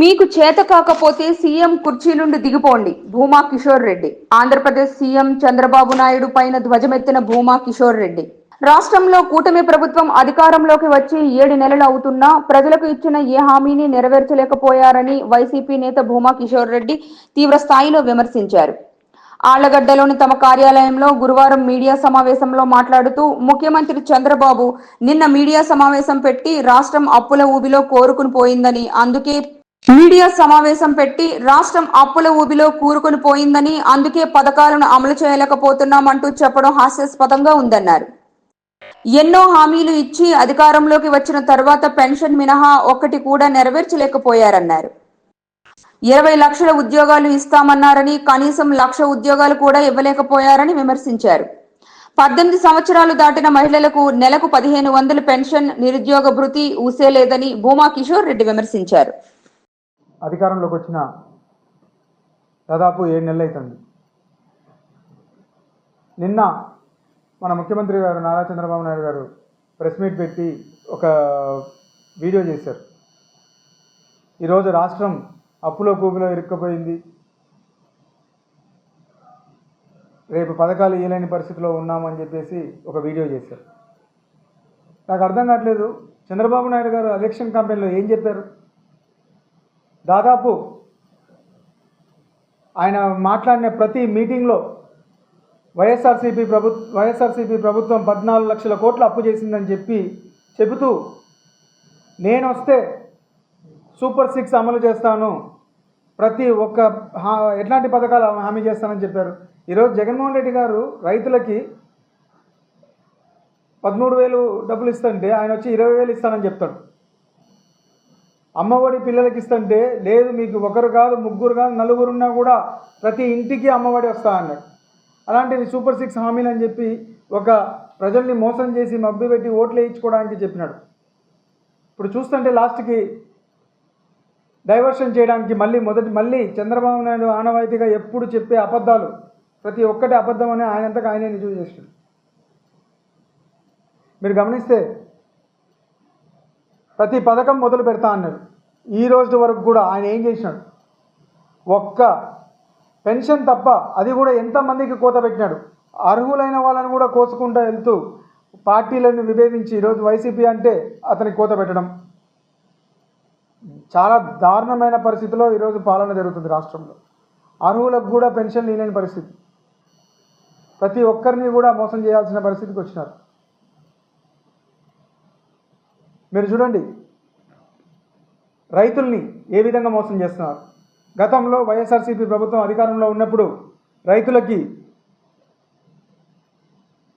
మీకు చేత కాకపోతే సీఎం కుర్చీ నుండి దిగిపోండి. భూమా కిషోర్ రెడ్డి. ఆంధ్రప్రదేశ్ సీఎం చంద్రబాబు నాయుడు పైన ధ్వజమెత్తిన భూమా కిషోర్ రెడ్డి. రాష్ట్రంలో కూటమి ప్రభుత్వం అధికారంలోకి వచ్చి ఏడు నెలలు అవుతున్నా ప్రజలకు ఇచ్చిన ఏ హామీని నెరవేర్చలేకపోయారని వైసీపీ నేత భూమా కిషోర్ రెడ్డి తీవ్ర స్థాయిలో విమర్శించారు. ఆళ్ళగడ్డలోని తమ కార్యాలయంలో గురువారం మీడియా సమావేశంలో మాట్లాడుతూ ముఖ్యమంత్రి చంద్రబాబు నిన్న మీడియా సమావేశం పెట్టి రాష్ట్రం అప్పుల ఊబిలో కోరుకుని పోయిందని అందుకే మీడియా సమావేశం పెట్టి రాష్ట్రం అప్పుల ఊబిలో కూరుకుని పోయిందని అందుకే పథకాలను అమలు చేయలేకపోతున్నామంటూ చెప్పడం హాస్యాస్పదంగా ఉందన్నారు. ఎన్నో హామీలు ఇచ్చి అధికారంలోకి వచ్చిన తర్వాత పెన్షన్ మినహా ఒక్కటి కూడా నెరవేర్చలేకపోయారన్నారు. ఇరవై లక్షల ఉద్యోగాలు ఇస్తామన్నారని కనీసం లక్ష ఉద్యోగాలు కూడా ఇవ్వలేకపోయారని విమర్శించారు. పద్దెనిమిది సంవత్సరాలు దాటిన మహిళలకు నెలకు పదిహేను వందల పెన్షన్ నిరుద్యోగ భృతి ఊసేలేదని భూమా కిషోర్ రెడ్డి విమర్శించారు. అధికారంలోకి వచ్చిన దాదాపు ఏడు నెలలు అవుతుంది నిన్న మన ముఖ్యమంత్రి గారు నారా చంద్రబాబు నాయుడు గారు ప్రెస్ మీట్ పెట్టి ఒక వీడియో చేశారు. ఈరోజు రాష్ట్రం అప్పులో కూపులో ఇరుక్కుపోయింది. రేపు పథకాలు ఇవ్వలేని పరిస్థితిలో ఉన్నామని చెప్పేసి ఒక వీడియో చేశారు. నాకు అర్థం కావట్లేదు. చంద్రబాబు నాయుడు గారు ఎలక్షన్ క్యాంపెయిన్లో ఏం చెప్పారు? దాదాపు ఆయన మాట్లాడిన ప్రతి మీటింగ్లో వైఎస్ఆర్సీపీ ప్రభు వైఎస్ఆర్సీపీ ప్రభుత్వం పద్నాలుగు లక్షల కోట్లు అప్పు చేసిందని చెప్పి చెబుతూ నేను వస్తే సూపర్ సిక్స్ అమలు చేస్తాను. ప్రతి ఒక్క ఎట్లాంటి పథకాలు హామీ చేస్తానని చెప్పారు. ఈరోజు జగన్మోహన్ రెడ్డి గారు రైతులకి పదమూడు వేలు డబ్బులు ఇస్తుంటే ఆయన వచ్చి ఇరవై వేలు ఇస్తానని చెప్తాడు. అమ్మఒడి పిల్లలకి ఇస్తుంటే లేదు మీకు ఒకరు కాదు ముగ్గురు కాదు నలుగురు ఉన్నా కూడా ప్రతి ఇంటికి అమ్మఒడి వస్తా అన్నాడు. అలాంటిది సూపర్ సిక్స్ హామీలు అని చెప్పి ఒక ప్రజల్ని మోసం చేసి మబ్బి పెట్టి ఓట్లు వేయించుకోవడానికి చెప్పినాడు. ఇప్పుడు చూస్తుంటే లాస్ట్కి డైవర్షన్ చేయడానికి మళ్ళీ మొదటి మళ్ళీ చంద్రబాబు నాయుడు ఆనవాయితీగా ఎప్పుడు చెప్పే అబద్ధాలు ప్రతి ఒక్కటి అబద్ధం అని ఆయనంతకు ఆయనే నిజం చేసాడు. మీరు గమనిస్తే ప్రతి పథకం మొదలు పెడతా అన్నాడు. ఈ రోజు వరకు కూడా ఆయన ఏం చేసినాడు? ఒక్క పెన్షన్ తప్ప అది కూడా ఎంతమందికి కోత పెట్టినాడు? అర్హులైన వాళ్ళని కూడా కోసుకుంటూ వెళ్తూ పార్టీలను విభేదించి ఈరోజు వైసీపీ అంటే అతనికి కోత పెట్టడం. చాలా దారుణమైన పరిస్థితిలో ఈరోజు పాలన జరుగుతుంది రాష్ట్రంలో. అర్హులకు కూడా పెన్షన్ లేని పరిస్థితి. ప్రతి ఒక్కరిని కూడా మోసం చేయాల్సిన పరిస్థితికి వచ్చినారు. మీరు చూడండి రైతుల్ని ఏ విధంగా మోసం చేస్తున్నారు? గతంలో వైఎస్ఆర్సీపీ ప్రభుత్వం అధికారంలో ఉన్నప్పుడు రైతులకి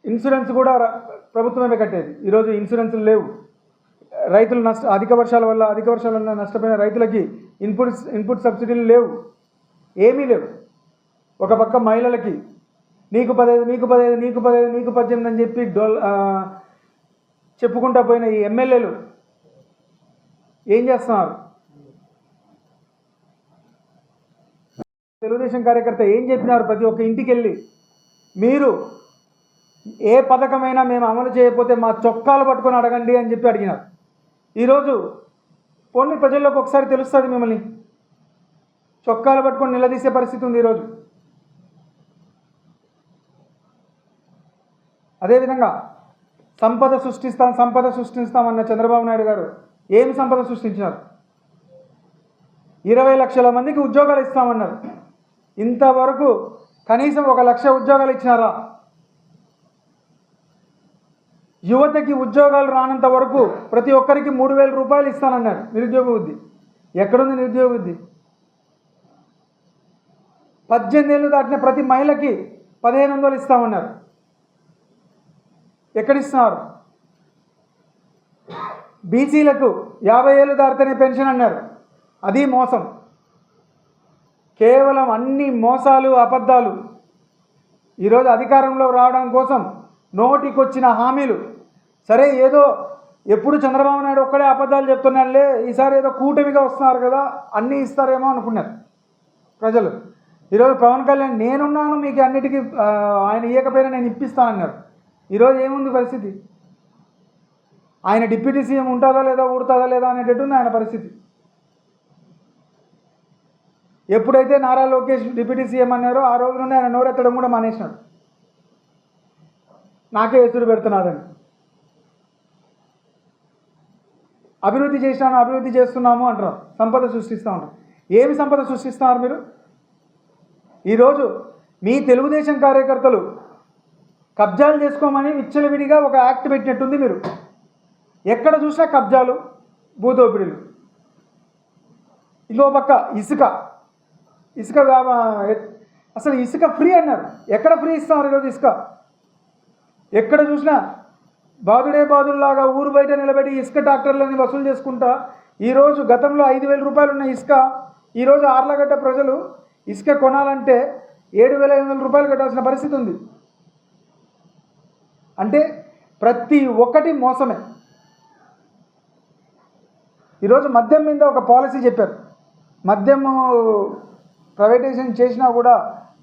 ఇన్సూరెన్స్ కూడా ప్రభుత్వమే కట్టేది. ఈరోజు ఇన్సూరెన్స్లు లేవు. రైతులు నష్ట అధిక వర్షాల వల్ల అధిక వర్షాల వల్ల నష్టపోయిన రైతులకి ఇన్పుట్ ఇన్పుట్ సబ్సిడీలు లేవు. ఏమీ లేవు. ఒక పక్క మహిళలకి నీకు పదహైదు నీకు పదహైదు నీకు పదహైదు నీకు పద్దెనిమిది అని చెప్పి డోల్ చెప్పుకుంటా పోయిన ఈ ఎమ్మెల్యేలు ఏం చేస్తున్నారు? తెలుగుదేశం కార్యకర్త ఏం చెప్పినారు ప్రతి ఒక్క ఇంటికి వెళ్ళి మీరు ఏ పథకమైనా మేము అమలు చేయకపోతే మా చొక్కాలు పట్టుకొని అడగండి అని చెప్పి అడిగినారు. ఈరోజు కొన్ని ప్రజల్లోకి ఒకసారి తెలుస్తుంది మిమ్మల్ని. చొక్కాలు పట్టుకొని నిలదీసే పరిస్థితి ఉంది ఈరోజు. అదేవిధంగా సంపద సృష్టిస్తాం సంపద సృష్టిస్తామన్న చంద్రబాబు నాయుడు గారు ఏమి సంపద సృష్టించినారు? ఇరవై లక్షల మందికి ఉద్యోగాలు ఇస్తామన్నారు. ఇంతవరకు కనీసం ఒక లక్ష ఉద్యోగాలు ఇచ్చినారా? యువతకి ఉద్యోగాలు రానంత వరకు ప్రతి ఒక్కరికి మూడు వేల రూపాయలు ఇస్తానన్నారు నిరుద్యోగ వృద్ధి. ఎక్కడుంది నిరుద్యోగ బుద్ధి పద్దెనిమిది ఏళ్ళు దాటిన ప్రతి మహిళకి పదిహేను వందలు ఇస్తామన్నారు. ఎక్కడిస్తున్నారు బీసీలకు యాభై ఏళ్ళు దాటితేనే పెన్షన్ అన్నారు. అది మోసం. కేవలం అన్ని మోసాలు అబద్ధాలు ఈరోజు అధికారంలో రావడం కోసం నోటికొచ్చిన హామీలు. సరే ఏదో ఎప్పుడు చంద్రబాబు నాయుడు ఒక్కడే అబద్ధాలు చెప్తున్నాడులే ఈసారి ఏదో కూటమిగా వస్తున్నారు కదా అన్నీ ఇస్తారేమో అనుకున్నారు ప్రజలు. ఈరోజు పవన్ కళ్యాణ్ నేనున్నాను మీకు అన్నిటికీ ఆయన ఇవ్వకపోయినా నేను ఇప్పిస్తానన్నారు ఈరోజు ఏముంది పరిస్థితి? ఆయన డిప్యూటీ సీఎం ఉంటుందా లేదా ఊడుతుందా లేదా అనేటట్టుంది ఆయన పరిస్థితి. ఎప్పుడైతే నారా లోకేష్ డిప్యూటీ సీఎం అన్నారో ఆ రోజు నుండి ఆయన నోరెత్తడం కూడా మానేసినాడు. నాకే ఎసురు పెడుతున్నాదని అభివృద్ధి చేసినాను అభివృద్ధి చేస్తున్నాము అంటారు. సంపద సృష్టిస్తూ ఉంటారు. ఏమి సంపద సృష్టిస్తున్నారు మీరు? ఈరోజు మీ తెలుగుదేశం కార్యకర్తలు కబ్జాలు చేసుకోమని విచ్చలవిడిగా ఒక యాక్ట్ పెట్టినట్టుంది మీరు. ఎక్కడ చూసినా కబ్జాలు భూదోపిడీలు. ఇంకో పక్క ఇసుక. ఇసుక అసలు ఇసుక ఫ్రీ అన్నారు. ఎక్కడ ఫ్రీ ఇస్తున్నారు ఈరోజు ఇసుక? ఎక్కడ చూసినా బాదుడే బాధుల్లాగా ఊరు బయట నిలబెట్టి ఇసుక డాక్టర్లని వసూలు చేసుకుంటా ఈరోజు గతంలో ఐదు వేల రూపాయలు ఉన్న ఇసుక ఈరోజు ఆర్లగడ్డ ప్రజలు ఇసుక కొనాలంటే ఏడు వేల ఐదు వందల రూపాయలు కట్టాల్సిన పరిస్థితి ఉంది. అంటే ప్రతి ఒక్కటి మోసమే. ఈరోజు మద్యం మీద ఒక పాలసీ చెప్పారు. మద్యం ప్రైవేటైజేషన్ చేసినా కూడా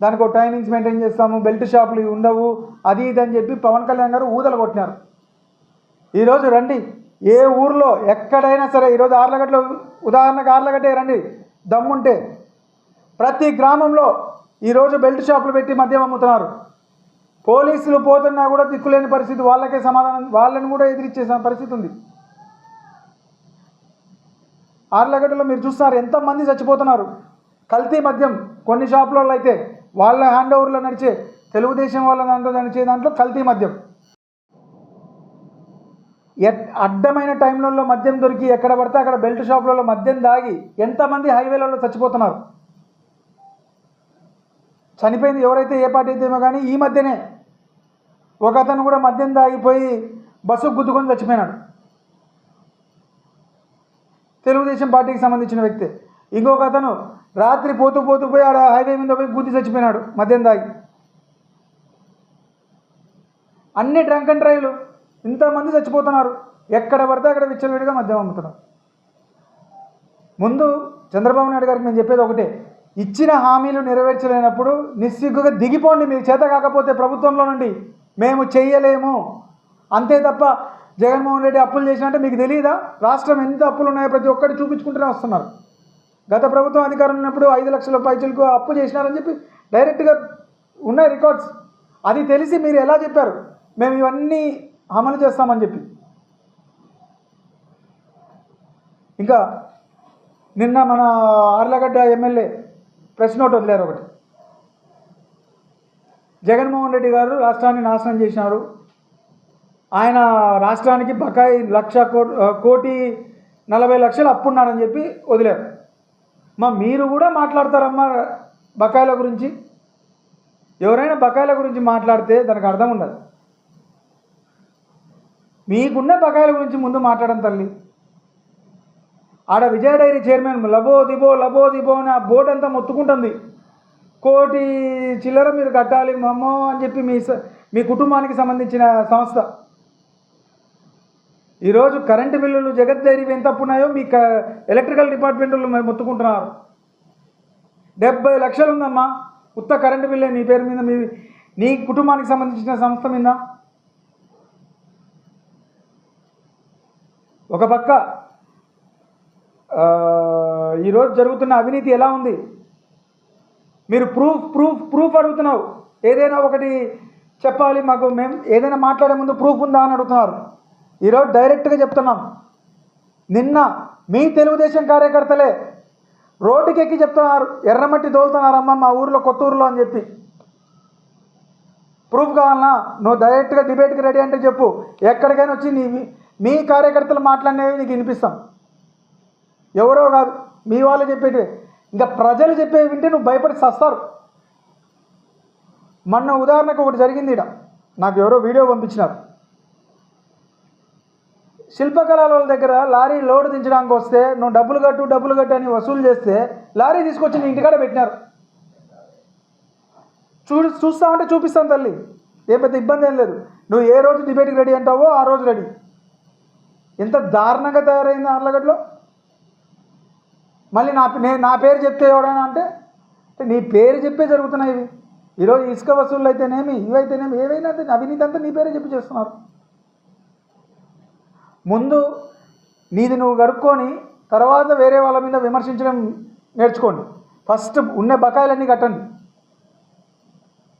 దానికి ఒక టైమింగ్స్ మెయింటైన్ చేస్తాము బెల్ట్ షాపులు ఉండవు అది ఇది అని చెప్పి పవన్ కళ్యాణ్ గారు ఊదలు కొట్టినారు. ఈరోజు రండి ఏ ఊర్లో ఎక్కడైనా సరే ఈరోజు ఆర్లగడ్డలో ఉదాహరణకు ఆర్లగడ్డే రండి దమ్ముంటే ప్రతి గ్రామంలో ఈరోజు బెల్ట్ షాపులు పెట్టి మద్యం అమ్ముతున్నారు. పోలీసులు పోతున్నా కూడా దిక్కులేని పరిస్థితి వాళ్ళకే సమాధానం వాళ్ళని కూడా ఎదిరించే పరిస్థితి ఉంది. ఆర్లగడ్డలో మీరు చూస్తున్నారు ఎంతమంది చచ్చిపోతున్నారు. కల్తీ మద్యం కొన్ని షాపులలో అయితే వాళ్ళ హ్యాండ్ ఓవర్లో నడిచే తెలుగుదేశం వాళ్ళ దాంట్లో నడిచే దాంట్లో కల్తీ మద్యం. ఎట్ అడ్డమైన టైంలలో మద్యం దొరికి ఎక్కడ పడితే అక్కడ బెల్ట్ షాపులలో మద్యం దాగి ఎంతమంది హైవేలలో చచ్చిపోతున్నారు. చనిపోయింది ఎవరైతే ఏ పార్టీ అయితేమో కానీ ఈ మధ్యనే ఒక అతను కూడా మద్యం దాగిపోయి బస్సు గుద్దుకొని చచ్చిపోయినాడు. తెలుగుదేశం పార్టీకి సంబంధించిన వ్యక్తి. ఇంకొక అతను రాత్రి పోతూ పోతూ పోయి ఆడ హైవే మీద పోయి గుద్ది చచ్చిపోయినాడు మద్యం దాగి అన్ని డ్రంక్ అండ్ డ్రైవ్లు ఇంతమంది చచ్చిపోతున్నారు. ఎక్కడ పడితే అక్కడ విచ్చలవిడిగా మద్యం అమ్ముతున్నారు. ముందు చంద్రబాబు నాయుడు గారికి నేను చెప్పేది ఒకటే. ఇచ్చిన హామీలు నెరవేర్చలేనప్పుడు నిస్సిగ్గుగా దిగిపోండి మీ చేత కాకపోతే ప్రభుత్వంలో నుండి. మేము చేయలేము అంతే తప్ప జగన్మోహన్ రెడ్డి అప్పులు చేసినంటే మీకు తెలియదా రాష్ట్రం ఎంత అప్పులు ఉన్నాయో ప్రతి ఒక్కటి చూపించుకుంటూనే వస్తున్నారు. గత ప్రభుత్వం అధికారం ఉన్నప్పుడు ఐదు లక్షల పైచులకు అప్పు చేసినారని చెప్పి డైరెక్ట్గా ఉన్నాయి రికార్డ్స్. అది తెలిసి మీరు ఎలా చెప్పారు? మేము ఇవన్నీ అమలు చేస్తామని చెప్పి. ఇంకా నిన్న మన ఆర్లగడ్డ ఎమ్మెల్యే ప్రెస్ నోట్ వదిలేరు ఒకటి. జగన్మోహన్ రెడ్డి గారు రాష్ట్రాన్ని నాశనం చేసినారు. ఆయన రాష్ట్రానికి బకాయి లక్ష కోటి కోటి నలభై లక్షలు అప్పున్నాడని చెప్పి వదిలేరు. మా మీరు కూడా మాట్లాడతారమ్మా బకాయిల గురించి. ఎవరైనా బకాయిల గురించి మాట్లాడితే దానికి అర్థం ఉండదు. మీకున్న బకాయిల గురించి ముందు మాట్లాడడం తల్లి. ఆడ విజయ డైరీ చైర్మన్ లబో దిబో లబో దిబో అని ఆ బోర్డు అంతా మొత్తుకుంటుంది. కోటి చిల్లర మీరు కట్టాలి మమ్మో అని చెప్పి మీ స- మీ కుటుంబానికి సంబంధించిన సంస్థ. ఈరోజు కరెంటు బిల్లులు జగత్ డైరీ ఎంత ఉన్నాయో మీ ఎలక్ట్రికల్ డిపార్ట్మెంట్లు మొత్తుకుంటున్నారు. డెబ్బై లక్షలు ఉందమ్మా ఉత్త కరెంటు బిల్లే నీ పేరు మీద మీ నీ కుటుంబానికి సంబంధించిన సంస్థ మీద. ఒక పక్క ఈరోజు జరుగుతున్న అవినీతి ఎలా ఉంది? మీరు ప్రూఫ్ ప్రూఫ్ ప్రూఫ్ అడుగుతున్నావు. ఏదైనా ఒకటి చెప్పాలి మాకు. మేము ఏదైనా మాట్లాడే ముందు ప్రూఫ్ ఉందా అని అడుగుతున్నారు. ఈరోజు డైరెక్ట్గా చెప్తున్నాం. నిన్న మీ తెలుగుదేశం కార్యకర్తలే రోడ్డుకి ఎక్కి చెప్తున్నారు ఎర్రమట్టి తోలుతున్నారమ్మ మా ఊర్లో కొత్త ఊర్లో అని చెప్పి. ప్రూఫ్ కావాలన్నా నువ్వు డైరెక్ట్గా డిబేట్కి రెడీ అంటే చెప్పు. ఎక్కడికైనా వచ్చి నీ మీ కార్యకర్తలు మాట్లాడినవి నీకు వినిపిస్తాం. ఎవరో కాదు మీ వాళ్ళు చెప్పేటి ఇంకా ప్రజలు చెప్పేవి వింటే నువ్వు భయపడి సస్తారు. మొన్న ఉదాహరణకు ఒకటి జరిగింది ఇక్కడ నాకు ఎవరో వీడియో పంపించినారు. శిల్పకళల వాళ్ళ దగ్గర లారీ లోడ్ దించడానికి వస్తే నువ్వు డబ్బులు కట్టు డబ్బులు కట్టు అని వసూలు చేస్తే లారీ తీసుకొచ్చి నీ ఇంటికాడ పెట్టినారు. చూ చూస్తా ఉంటే చూపిస్తాను తల్లి. ఏ పెద్ద ఇబ్బంది ఏం లేదు. నువ్వు ఏ రోజు డిబేట్కి రెడీ అంటావో ఆ రోజు రెడీ. ఎంత దారుణంగా తయారైంది ఆర్లగడ్డలో. మళ్ళీ నా నేను నా పేరు చెప్తే ఎవడైనా అంటే అంటే నీ పేరు చెప్పే జరుగుతున్నాయి ఇవి. ఈరోజు ఇసుక వసూళ్ళు అయితేనేమి ఇవైతేనేమి ఏవైనా అవినీతి అంతా నీ పేరే చెప్పి చేస్తున్నారు. ముందు నీది నువ్వు గడుక్కొని తర్వాత వేరే వాళ్ళ మీద విమర్శించడం నేర్చుకోండి. ఫస్ట్ ఉన్న బకాయిలన్నీ కట్టండి.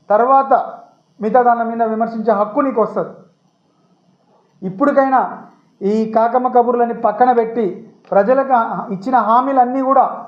తర్వాత మిగతా దాని మీద విమర్శించే హక్కు నీకు వస్తుంది. ఇప్పటికైనా ఈ కాకమ్మ కబుర్లని పక్కన పెట్టి ప్రజలకు ఇచ్చిన హామీలన్నీ కూడా